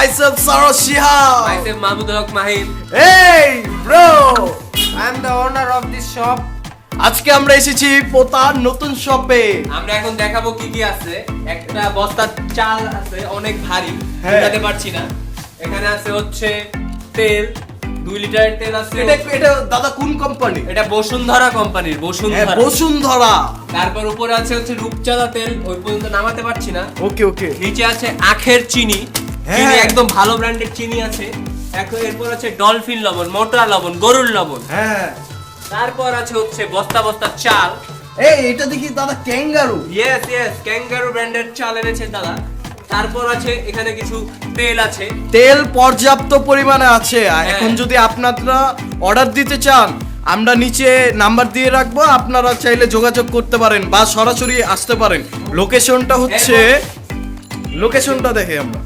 myself Saroj Shihab. মাইসেফ Mahmudul Haque Mahim Hey, bro! I am the owner of this shop. আজকে আমরা এসেছি পোতার নতুন শপে আমরা এখন দেখাবো কি কি আছে। একটা বস্তা চাল আছে অনেক ভারী। হ্যাঁ। উঠাতে পারছি না। এখানে আছে হচ্ছে তেল দুই লিটারের তেল আছে। এটা এটা দাদা কোন কোম্পানি এটা বসুন্ধরা কোম্পানির হ্যাঁ বসুন্ধরা। বসুন্ধরা তারপর উপরে আছে হচ্ছে রূপচাঁদা তেল ওই পর্যন্ত নামাতে পারছি না। ওকে ওকে নিচে আছে আখের চিনি। চিনি একদম ভালো ব্র্যান্ডের চিনি আছে। এখন এরপর আছে ডলফিন লবণ মোটা লবণ গরুর লবণ। হ্যাঁ তারপর আছে হচ্ছে বস্তা বস্তা চাল। এই এটা দেখি দাদা ক্যাঙ্গারু। ইয়েস ইয়েস ক্যাঙ্গারু ব্র্যান্ডের চাল এনেছে দাদা। তারপর আছে এখানে কিছু তেল আছে। তেল পর্যাপ্ত পরিমাণে আছে। হ্যাঁ। এখন যদি আপনারা অর্ডার দিতে চান আমরা নিচে নাম্বার দিয়ে রাখব। আপনারা চাইলে যোগাযোগ করতে পারেন বা সরাসরি আসতে পারেন। লোকেশনটা হচ্ছে লোকেশনটা দেখে আমরা।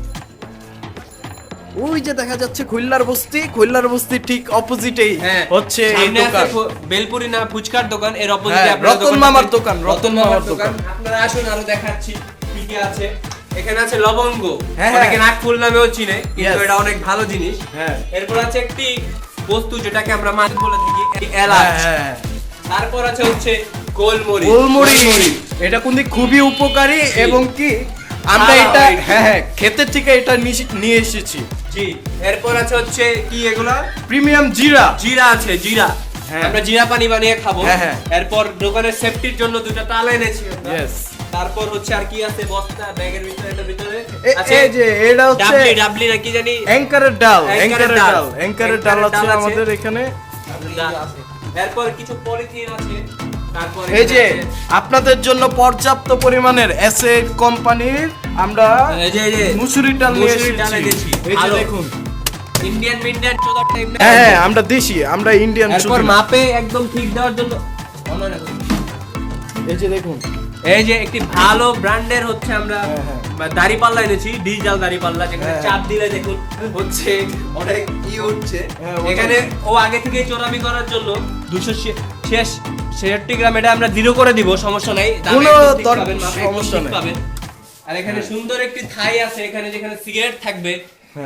ওই যে দেখা যাচ্ছে খুলনার বস্তি খুলনার বস্তি ঠিক অপোজিটেই হ্যাঁ হচ্ছে এই দোকান। বেলপুরি না ফুচকার দোকান এর অপোজিটে হ্যাঁ, রতন মামার দোকান, রতন মামার দোকান। আপনারা আসুন আরও দেখাচ্ছি কি কি আছে। এখানে আছে লবঙ্গ। হ্যাঁ, অনেকে হ্যাঁ। নাকফুল নামেও চিনে কিন্তু এটা অনেক ভালো জিনিস। হ্যাঁ। এরপর আছে একটি বস্তু যেটাকে আমরা মাছ বলে থাকি এলাচ। তারপর আছে হচ্ছে গোলমরিচ। গোলমরিচ। এটা কিন্তু খুবই উপকারী এবং কি আমরা এটা এটা। হ্যাঁ হ্যাঁ ক্ষেতের থেকে এটা নিয়ে- এসেছি। জি এরপর আছে হচ্ছে কি এগুলা? প্রিমিয়াম জিরা। জিরা আছে জিরা। হ্যাঁ। আমরা জিরা পানি বানিয়ে খাব। হ্যাঁ, হ্যাঁ। এরপর দোকানের সেফটির জন্য দুটো তালা এনেছি। তারপর হচ্ছে আর কি আছে? বস্তা ব্যাগের ভিতরে এটার ভিতরে আছে। এই যে এটা হচ্ছে ডাবলি ডাবলি না কি জানি? অ্যাঙ্কারের ডাল। অ্যাঙ্কারের ডাল। অ্যাঙ্কারের ডাল আছে আমাদের এখানে। এরপর কিছু পলিথিন আছে। এই যে আপনাদের জন্য পর্যাপ্ত পরিমাণের অ্যাসেট কোম্পানির আমরা এই যে মুসুরি ডাল নিয়ে এসেছি। এই যে দেখুন। ইন্ডিয়ান মিন্ডিয়ান চোদার টাইপ না হ্যাঁ হ্যাঁ আমরা দেশি আমরা ইন্ডিয়ান এরপর মাপে একদম ঠিক দেওয়ার জন্য এই যে দেখুন। এই যে একটি ভালো ব্র্যান্ডের হচ্ছে আমরা হ্যাঁ, হ্যাঁ। দাড়ি পাল্লা এনেছি ডিজিটাল দাড়ি পাল্লা যেখানে। চাপ দিলে দেখুন হচ্ছে অনেক ই হ্যাঁ, এখানে ও আগে থেকে চোরামি করার জন্য দুশো শেষ ছেষট্টি গ্রাম এটা আমরা জিরো করে দিব সমস্যা নাই। কোনো সমস্যা নাই। পাবেন। আর এখানে সুন্দর একটি থাই আছে এখানে যেখানে সিগারেট থাকবে।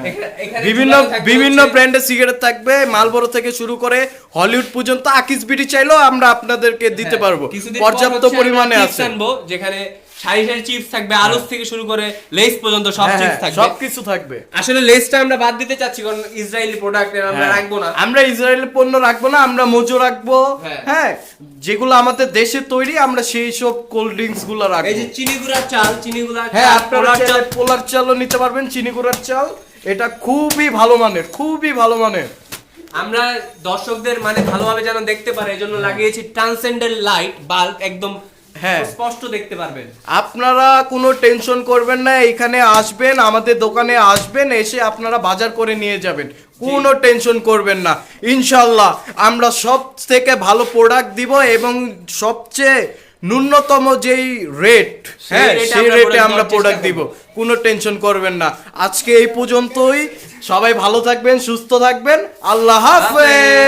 এখানে- এখানে বিভিন্ন বিভিন্ন ব্র্যান্ডের সিগারেট থাকবে মালবরো থেকে শুরু করে হলিউড পর্যন্ত। আকিস বিটি চাইলেও আমরা আপনাদেরকে দিতে হ্যাঁ, পারব। পর্যাপ্ত পরিমাণে আছে। যেখানে সারি সারি চিপস থাকবে আলুস থেকে শুরু করে লেস পর্যন্ত সব হ্যাঁ, চিপস হ্যাঁ, থাকবে। সবকিছু থাকবে। আসলে লেসটা আমরা বাদ দিতে চাচ্ছি কারণ ইসরায়েলি প্রোডাক্ট আমরা হ্যাঁ। রাখব না। আমরা ইসরায়েলের পণ্য রাখব না আমরা মজু রাখব। হ্যাঁ। হ্যাঁ যেগুলো আমাদের দেশে তৈরি আমরা সেই সব কোল্ড ড্রিঙ্কসগুলো এই রাখব যে চিনি গুঁড়ার চাল চিনি গুঁড়ার হ্যাঁ আপনারা চাল। পোলার চালও নিতে পারবেন চিনি গুঁড়ার চাল। এটা খুবই ভালো মানের খুবই ভালো মানের। আমরা দর্শকদের মানে ভালোভাবে যেন দেখতে পারে এজন্য লাগিয়েছি ট্রান্সেন্ডেন্ট লাইট বাল্ব একদম হ্যাঁ। স্পষ্ট দেখতে পারবেন। আপনারা কোনো টেনশন করবেন না এখানে আসবেন আমাদের দোকানে আসবেন এসে আপনারা বাজার করে নিয়ে যাবেন। কোনো টেনশন করবেন না। ইনশাল্লাহ আমরা সব থেকে ভালো প্রোডাক্ট দিব এবং সবচেয়ে ন্যূনতম যেই রেট হ্যাঁ সেই রেটে আমরা প্রোডাক্ট দিব। কোনো টেনশন করবেন না। আজকে এই পর্যন্তই। সবাই ভালো থাকবেন সুস্থ থাকবেন। আল্লাহ হাফেজ।